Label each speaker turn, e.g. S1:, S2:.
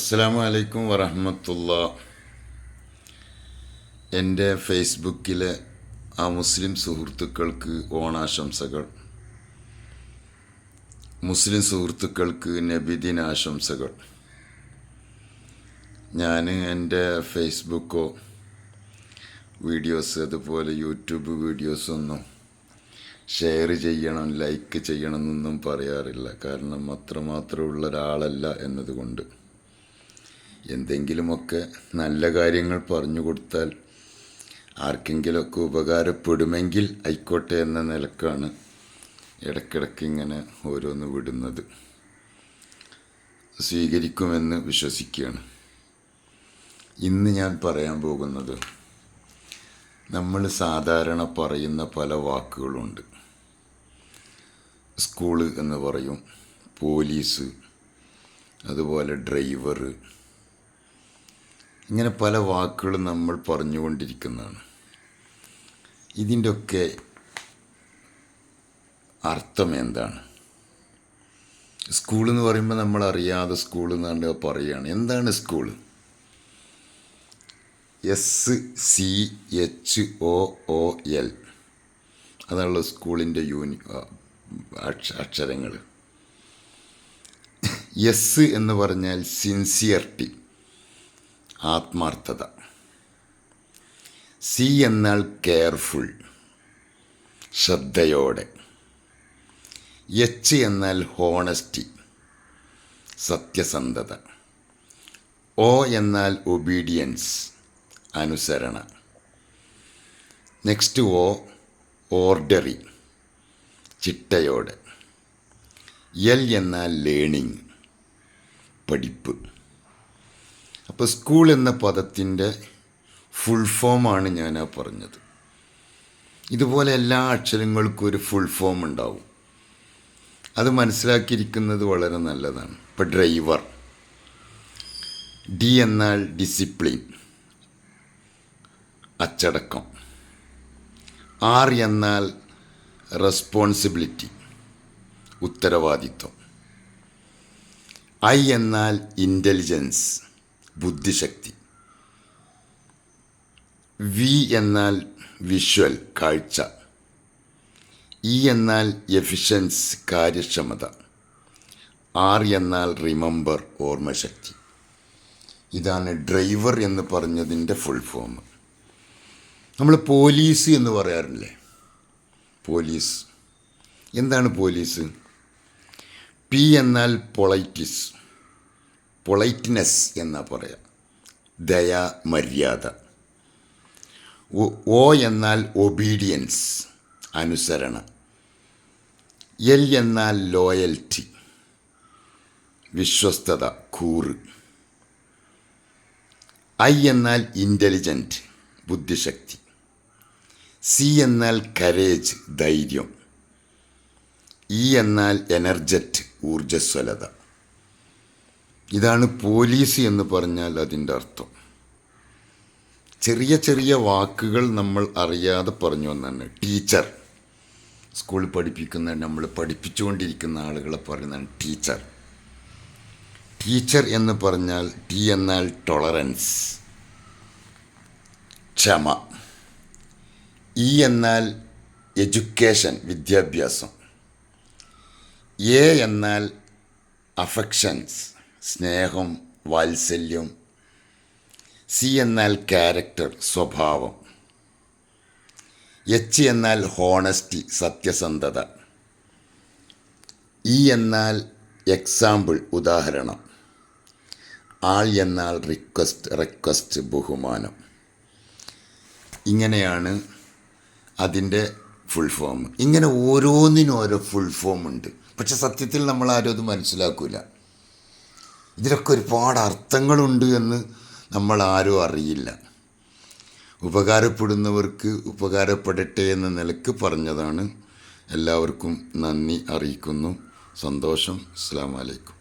S1: അസ്സാം വലൈക്കും വറഹമത്തുള്ള. എന്റെ ഫേസ്ബുക്കിലെ ആ മുസ്ലിം സുഹൃത്തുക്കൾക്ക് ഓണാശംസകൾ. മുസ്ലിം സുഹൃത്തുക്കൾക്ക് നബിദിനാശംസകൾ ഞാൻ എന്റെ ഫേസ്ബുക്കോ വീഡിയോസ് അതുപോലെ യൂട്യൂബ് വീഡിയോസൊന്നും ഷെയർ ചെയ്യണം ലൈക്ക് ചെയ്യണം എന്നൊന്നും പറയാറില്ല. കാരണം അത്രമാത്രമുള്ള ഒരാളല്ല എന്നതുകൊണ്ട്. എന്തെങ്കിലുമൊക്കെ നല്ല കാര്യങ്ങൾ പറഞ്ഞു കൊടുത്താൽ ആർക്കെങ്കിലുമൊക്കെ ഉപകാരപ്പെടുമെങ്കിൽ ആയിക്കോട്ടെ എന്ന നിലക്കാണ് ഇടയ്ക്കിടയ്ക്ക് ഇങ്ങനെ ഓരോന്ന് വിടുന്നത്. സ്വീകരിക്കുമെന്ന് വിശ്വസിക്കുകയാണ്. ഇന്ന് ഞാൻ പറയാൻ പോകുന്നത് നമ്മൾ സാധാരണ പറയുന്ന പല വാക്കുകളുണ്ട്. സ്കൂൾ എന്ന് പറയും പോലീസ് അതുപോലെ ഡ്രൈവർ ഇങ്ങനെ പല വാക്കുകളും നമ്മൾ പറഞ്ഞുകൊണ്ടിരിക്കുന്നതാണ്. ഇതിന്റെയൊക്കെ അർത്ഥം എന്താണ്? സ്കൂൾ എന്ന് പറയുമ്പോൾ നമ്മൾ അറിയാതെ സ്കൂൾ എന്നാണ്ട് പറയുകയാണ്. എന്താണ് school? S C H O O L അതാണല്ലോ സ്കൂളിന്റെ യൂണി അക്ഷരങ്ങൾ. എസ് എന്ന് പറഞ്ഞാൽ സിൻസിയറിറ്റി ആത്മാർത്ഥത. സി എന്നാൽ കെയർഫുൾ ശ്രദ്ധയോടെ. എച്ച് എന്നാൽ ഹോണസ്റ്റി സത്യസന്ധത. ഒ എന്നാൽ ഒബീഡിയൻസ് അനുസരണ. നെക്സ്റ്റ് ഓ ഓർഡറി ചിട്ടയോടെ. എൽ എന്നാൽ ലേണിംഗ് പഠിപ്പ്. അപ്പോൾ സ്കൂൾ എന്ന പദത്തിന്റെ ഫുൾ ഫോമാണ് ഞാൻ ആ പറഞ്ഞത്. ഇതുപോലെ എല്ലാ അക്ഷരങ്ങൾക്കും ഒരു ഫുൾ ഫോം ഉണ്ടാവും. അത് മനസ്സിലാക്കിയിരിക്കുന്നത് വളരെ നല്ലതാണ്. ഇപ്പോൾ ഡ്രൈവർ ഡി എന്നാൽ ഡിസിപ്ലിൻ അച്ചടക്കം. ആർ എന്നാൽ റെസ്പോൺസിബിലിറ്റി ഉത്തരവാദിത്വം. ഐ എന്നാൽ ഇന്റലിജൻസ് ബുദ്ധിശക്തി. വി എന്നാൽ വിഷ്വൽ കാഴ്ച. ഇ എന്നാൽ എഫിഷ്യൻസ് കാര്യക്ഷമത. ആർ എന്നാൽ റിമെമ്പർ ഓർമ്മശക്തി. ഇതാണ് ഡ്രൈവർ എന്ന് പറഞ്ഞതിന്റെ ഫുൾ ഫോം. നമ്മൾ പോലീസ് എന്ന് പറയാറില്ലേ? പോലീസ്. എന്താണ് പോലീസ്? പി എന്നാൽ പൊളൈറ്റിസ്. പൊളൈറ്റ്നെസ് എന്നാ പറയാം. ദയ മര്യാദ. ഒ എന്നാൽ ഒബീഡിയൻസ് അനുസരണ. എൽ എന്നാൽ ലോയൽറ്റി വിശ്വസ്തത കൂറ്. ഐ എന്നാൽ ഇന്റലിജന്റ് ബുദ്ധിശക്തി. സി എന്നാൽ കരേജ് ധൈര്യം. ഇ എന്നാൽ എനർജറ്റ് ഊർജസ്വലത. ഇതാണ് പോലീസ് എന്ന് പറഞ്ഞാൽ അതിന്റെ അർത്ഥം. ചെറിയ ചെറിയ വാക്കുകൾ നമ്മൾ അറിയാതെ പറഞ്ഞു വന്നാണ് ടീച്ചർ. സ്കൂളിൽ പഠിപ്പിക്കുന്ന നമ്മൾ പഠിപ്പിച്ചുകൊണ്ടിരിക്കുന്ന ആളുകളെ പറയുന്നതാണ് ടീച്ചർ. ടീച്ചർ എന്ന് പറഞ്ഞാൽ ടി എന്നാൽ ടോളറൻസ് ക്ഷമ. ഇ എന്നാൽ എഡ്യൂക്കേഷൻ വിദ്യാഭ്യാസം. എ എന്നാൽ അഫക്ഷൻസ് സ്നേഹം വാത്സല്യം സി എന്നാൽ ക്യാരക്ടർ സ്വഭാവം എച്ച് എന്നാൽ ഹോണസ്റ്റി സത്യസന്ധത ഇ എന്നാൽ എക്സാമ്പിൾ ഉദാഹരണം ആൾ എന്നാൽ റിക്വസ്റ്റ് റിക്വസ്റ്റ് ബഹുമാനം. ഇങ്ങനെയാണ് അതിന്റെ ഫുൾ ഫോം. ഇങ്ങനെ ഓരോന്നിനും ഓരോ ഫുൾ ഫോം ഉണ്ട്. പക്ഷെ സത്യത്തിൽ നമ്മൾ ആരും അത് മനസ്സിലാക്കില്ല ഇതിലൊക്കെ ഒരുപാട് അർത്ഥങ്ങളുണ്ട് എന്ന് നമ്മൾ ആരും അറിയില്ല. ഉപകാരപ്പെടുന്നവർക്ക് ഉപകാരപ്പെടട്ടെ എന്ന നിലയ്ക്ക് പറഞ്ഞതാണ്. എല്ലാവർക്കും നന്ദി അറിയിക്കുന്നു. സന്തോഷം. അസ്സാം വലൈക്കും